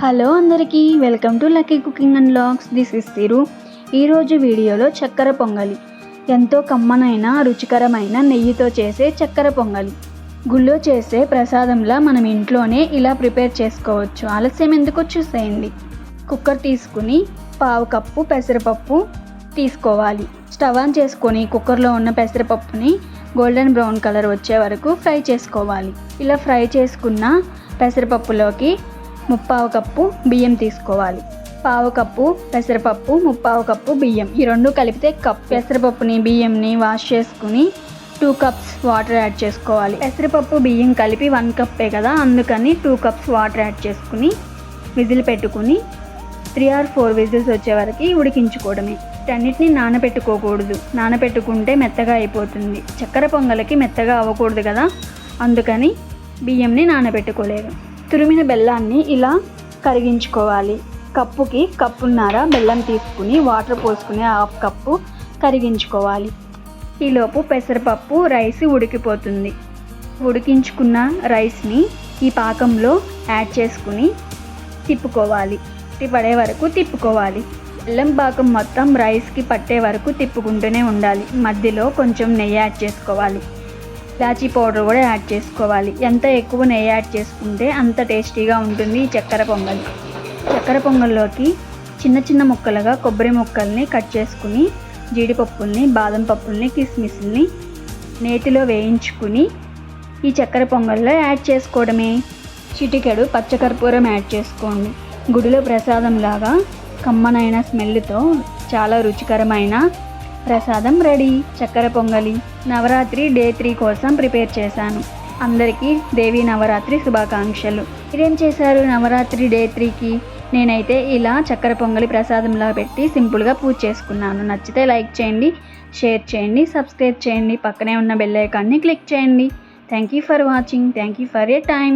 Hello అందరికీ welcome to lucky cooking and lakhs. This is తిరు ఈరోజు వీడియోలో చక్కెర పొంగలి. ఎంతో కమ్మనైన రుచికరమైన నెయ్యితో చేసే చక్కెర పొంగలి. గుళ్ళో చేసే ప్రసాదంలా మనం ఇంట్లోనే ఇలా ప్రిపేర్ చేసుకోవచ్చు. ఆలస్యం ఎందుకు చూసేయండి కుక్కర్ తీసుకుని పావు కప్పు పెసరపప్పు తీసుకోవాలి. స్టవ్ ఆన్ చేసుకొని కుక్కర్లో ఉన్న పెసరపప్పుని గోల్డెన్ బ్రౌన్ కలర్ వచ్చే వరకు ఫ్రై చేసుకోవాలి. ఇలా ఫ్రై చేసుకున్న పెసరపప్పులోకి ముప్పావు కప్పు బియ్యం తీసుకోవాలి. పావు కప్పు పెసరపప్పు ముప్పావు కప్పు బియ్యం. ఈ రెండు కలిపితే కప్ పెసరపప్పుని బియ్యంని వాష్ చేసుకుని టూ కప్స్ వాటర్ యాడ్ చేసుకోవాలి. పెసరపప్పు బియ్యం కలిపి వన్ కప్పే కదా? అందుకని టూ కప్స్ వాటర్ యాడ్ చేసుకుని విజిల్ పెట్టుకుని త్రీ ఆర్ ఫోర్ విజిల్స్ వచ్చే వరకు ఉడికించుకోవడమే. వీటన్నిటిని నానబెట్టుకోకూడదు. నానబెట్టుకుంటే మెత్తగా అయిపోతుంది. చక్కెర పొంగలకి మెత్తగా అవ్వకూడదు కదా? అందుకని బియ్యంని నానబెట్టుకోలేదు. తురిమిన బెల్లాన్ని ఇలా కరిగించుకోవాలి. కప్పుకి కప్పున్నర బెల్లం తీసుకుని వాటర్ పోసుకుని హాఫ్ కప్పు కరిగించుకోవాలి. ఈలోపు పెసరపప్పు రైస్ ఉడికిపోతుంది. ఉడికించుకున్న రైస్ని ఈ పాకంలో యాడ్ చేసుకుని తిప్పుకోవాలి. పడే వరకు తిప్పుకోవాలి. బెల్లం పాకం మొత్తం రైస్కి పట్టే వరకు తిప్పుకుంటూనే ఉండాలి. మధ్యలో కొంచెం నెయ్యి యాడ్ చేసుకోవాలి. ఇలాచీ పౌడర్ కూడా యాడ్ చేసుకోవాలి. ఎంత ఎక్కువ నెయ్యి యాడ్ చేసుకుంటే అంత టేస్టీగా ఉంటుంది ఈ చక్కెర పొంగల్. చక్కెర పొంగల్లోకి చిన్న చిన్న ముక్కలుగా కొబ్బరి ముక్కల్ని కట్ చేసుకుని జీడిపప్పుల్ని బాదం పప్పుల్ని కిస్మిస్ని నేతిలో వేయించుకుని ఈ చక్కెర పొంగల్లో యాడ్ చేసుకోవడమే. చిటికెడు పచ్చకర్పూరం యాడ్ చేసుకోండి. గుడిలో ప్రసాదంలాగా కమ్మనైన స్మెల్తో చాలా రుచికరమైన ప్రసాదం రెడీ. చక్కెర పొంగలి. నవరాత్రి డే త్రీ కోసం ప్రిపేర్ చేశాను. అందరికీ దేవి నవరాత్రి శుభాకాంక్షలు. మీరేం చేశారు నవరాత్రి డే త్రీకి? నేనైతే ఇలా చక్కెర పొంగలి ప్రసాదంలా పెట్టి సింపుల్గా పూజ చేసుకున్నాను. నచ్చితే లైక్ చేయండి షేర్ చేయండి సబ్స్క్రైబ్ చేయండి. పక్కనే ఉన్న బెల్ ఐకాన్ని క్లిక్ చేయండి. Thank you for watching. Thank you for a time